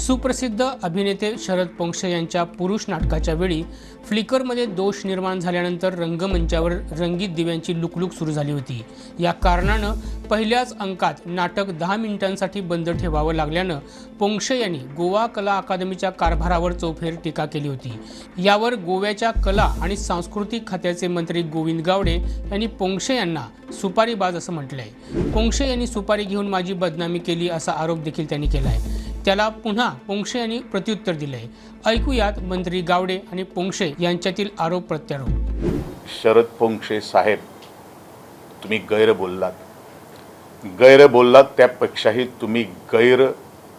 सुप्रसिद्ध अभिनेते शरद पोंक्षे यांच्या पुरुष नाटकाच्या वेळी फ्लिकरमध्ये दोष निर्माण झाल्यानंतर रंगमंचावर रंगीत दिव्यांची लुकलुक सुरू झाली होती. या कारणानं पहिल्याच अंकात नाटक दहा मिनिटांसाठी बंद ठेवावं लागल्यानं पोंक्षे यांनी गोवा कला अकादमीच्या कारभारावर चौफेर टीका केली होती. यावर गोव्याच्या कला आणि सांस्कृतिक खात्याचे मंत्री गोविंद गावडे यांनी पोंक्षे यांना सुपारीबाज असं म्हटलंय. पोंक्षे यांनी सुपारी घेऊन माझी बदनामी केली असा आरोप देखील त्यांनी केला आहे त्याला पुन्हा पोंक्षे यांनी प्रत्युत्तर दिलंय. ऐकूयात मंत्री गावडे आणि पोंक्षे यांच्यातील आरोप प्रत्यारोप. शरद पोंक्षे साहेब तुम्ही गैर बोललात. गैर बोललात त्यापेक्षाही तुम्ही गैर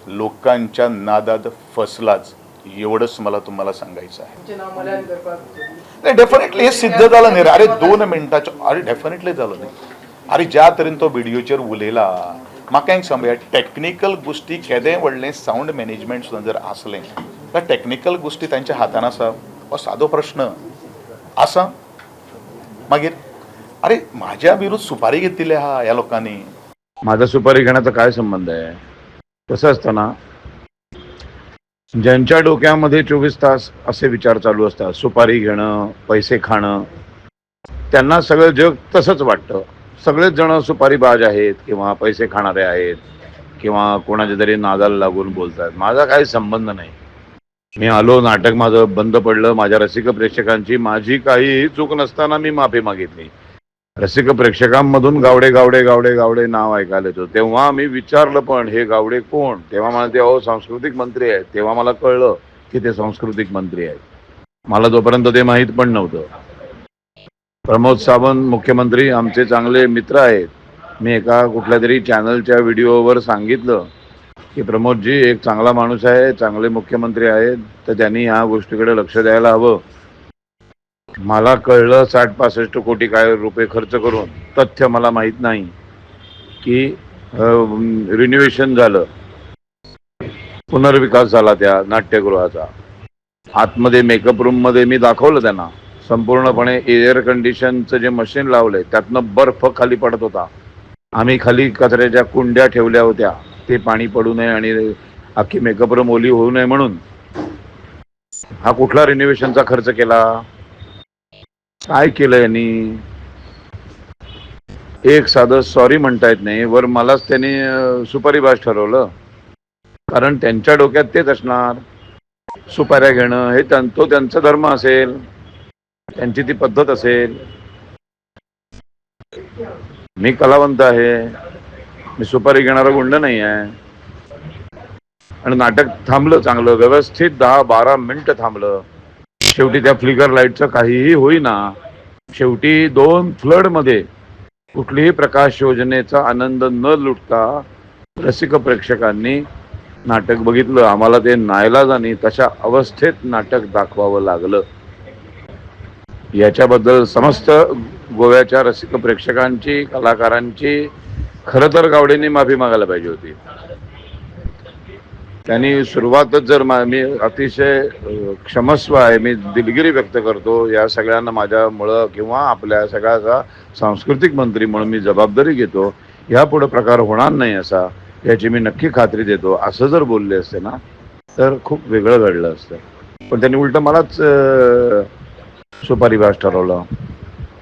लोकांच्या नादात फसलाच. एवढंच मला तुम्हाला सांगायचं आहे. नाही डेफिनेटली हे सिद्ध झालं नाही रे. अरे दोन मिनटाच्या अरे डेफिनेटली झालं नाही. अरे ज्या तरेन तो व्हिडिओचेर उलयला म्हाका एक सांगया टॅक्निकल गोश्टी केदें व्हडलें सावंड मॅनेजमेंट सुद्दां जर आसलें तर टॅक्निकल गोश्टी तांच्या हातान आसा? हो सादो प्रश्न. आसा? मागीर अरे माझ्या विरुद्ध सुपारी घेतिल्ली आहा ह्या लोकांनी. माझा सुपारी घेण्याचा काय संबंध आहे? तसं असताना ज्यांच्या डोक्यामध्ये चोवीस तास असे विचार चालू असतात सुपारी घेणं पैसे खाणं त्यांना सगळं जग तसंच वाटतं. सगळेच जण सुपारीबाज आहेत किंवा पैसे खाणारे आहेत किंवा कोणाच्या तरी नादाला लागून बोलतात. माझा काही संबंध नाही. मी आलो नाटक माझं बंद पडलं माझ्या रसिक प्रेक्षकांची माझी काही चूक नसताना मी माफी मागितली. रसिक प्रेक्षकांमधून गावडे गावडे गावडे गावडे नाव ऐकायला येतो. तेव्हा मी विचारलं पण हे गावडे कोण? तेव्हा मला ते अहो सांस्कृतिक मंत्री आहेत. तेव्हा मला कळलं की ते सांस्कृतिक मंत्री आहेत. मला जोपर्यंत ते माहीत पण नव्हतं. प्रमोद सावंत मुख्यमंत्री आमचे चांगले मित्र आहेत. मी एका कुठल्या तरी चॅनलच्या व्हिडिओवर सांगितलं की प्रमोदजी एक चांगला माणूस आहे चांगले मुख्यमंत्री आहेत तर त्यांनी ह्या गोष्टीकडे लक्ष द्यायला हवं. मला कळलं साठ पासष्ट कोटी काय रुपये खर्च करून. तथ्य मला माहीत नाही की रिन्युएशन झालं. पुनर्विकास झाला त्या नाट्यगृहाचा. आतमध्ये मेकअप रूममध्ये मी दाखवलं त्यांना. संपूर्णपणे एअर कंडिशनचं जे मशीन लावलंय त्यातनं बर्फ खाली पडत होता. आम्ही खाली कचऱ्याच्या कुंड्या ठेवल्या होत्या. ते पाणी पडू नये आणि अख्खी मेकअप रूम ओली होऊ नये म्हणून. हा कुठला रिनोव्हेशनचा खर्च केला? काय केलं यांनी? एक साधं सॉरी म्हणता येत नाही वर मलाच त्यांनी सुपरिभाष सुपारीबाज ठरवलं. कारण त्यांच्या डोक्यात तेच असणार. सुपाऱ्या घेणं हे त्यां- तो त्यांचा धर्म असेल. त्यांची ती पद्धत असेल. मी कलावंत आहे. मी सुपारी घेणारा गुंड नाही आहे. आणि नाटक थांबलं चांगलं. व्यवस्थित दहा बारा मिनिटं थांबलं. शेवटी त्या फ्लिकर लाईटचं काहीही होईना. शेवटी दोन फ्लडमध्ये कुठलीही प्रकाश योजनेचा आनंद न लुटता रसिक प्रेक्षकांनी नाटक बघितलं. आम्हाला ते नायलाजानी तशा अवस्थेत नाटक दाखवावं लागलं. याच्याबद्दल समस्त गोव्याच्या रसिक प्रेक्षकांची कलाकारांची खरं तर गावडेंनी माफी मागायला पाहिजे होती. त्यांनी सुरुवातच जर मा- मी अतिशय क्षमस्व आहे मी दिलगिरी व्यक्त करतो या सगळ्यांना माझ्यामुळं किंवा आपल्या सगळ्याचा सांस्कृतिक मंत्री म्हणून मी जबाबदारी घेतो यापुढे प्रकार होणार नाही असा याची मी नक्की खात्री देतो असं जर बोलले असते ना तर खूप वेगळं घडलं असतं. पण त्यांनी उलट मलाच सुपारीवास ठरवलं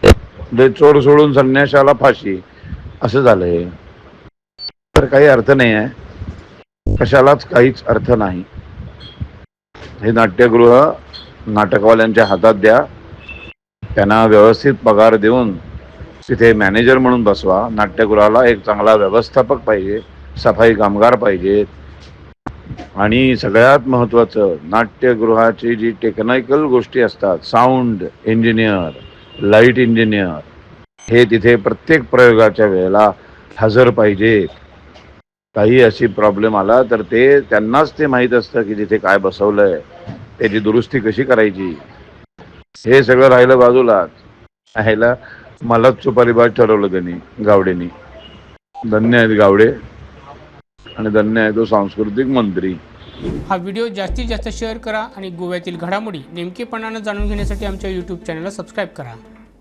ते म्हणजे चोर सोडून संन्याशाला फाशी. असं झालंय. तर काही अर्थ नाही आहे. कशालाच काहीच अर्थ नाही. हे नाट्यगृह नाटकवाल्यांच्या हातात द्या. त्यांना व्यवस्थित पगार देऊन तिथे मॅनेजर म्हणून बसवा. नाट्यगृहाला एक चांगला व्यवस्थापक पाहिजे सफाई कामगार पाहिजेत. आणि सगळ्यात महत्त्वाचं नाट्यगृहाची जी टेक्निकल गोष्टी असतात साऊंड इंजिनियर लाइट इंजिनियर हे तिथे प्रत्येक प्रयोगाच्या वेळेला हजर पाहिजेत काही अशी प्रॉब्लेम आला तर ते त्यांनाच ते माहीत असतं की तिथे काय बसवलंय त्याची दुरुस्ती कशी करायची. हे सगळं राहिलं बाजूला. राहायला मलाच सुपारीबाज ठरवलं त्यांनी गावडेनी. धन्य आहेत गावडे. आणि धन्य आहे तो सांस्कृतिक मंत्री. हा व्हिडिओ जास्तीत जास्त शेअर करा आणि गोव्यातील घडामोडी नेमकेपणानं जाणून घेण्यासाठी आमच्या यूट्यूब चॅनलला सबस्क्राईब करा.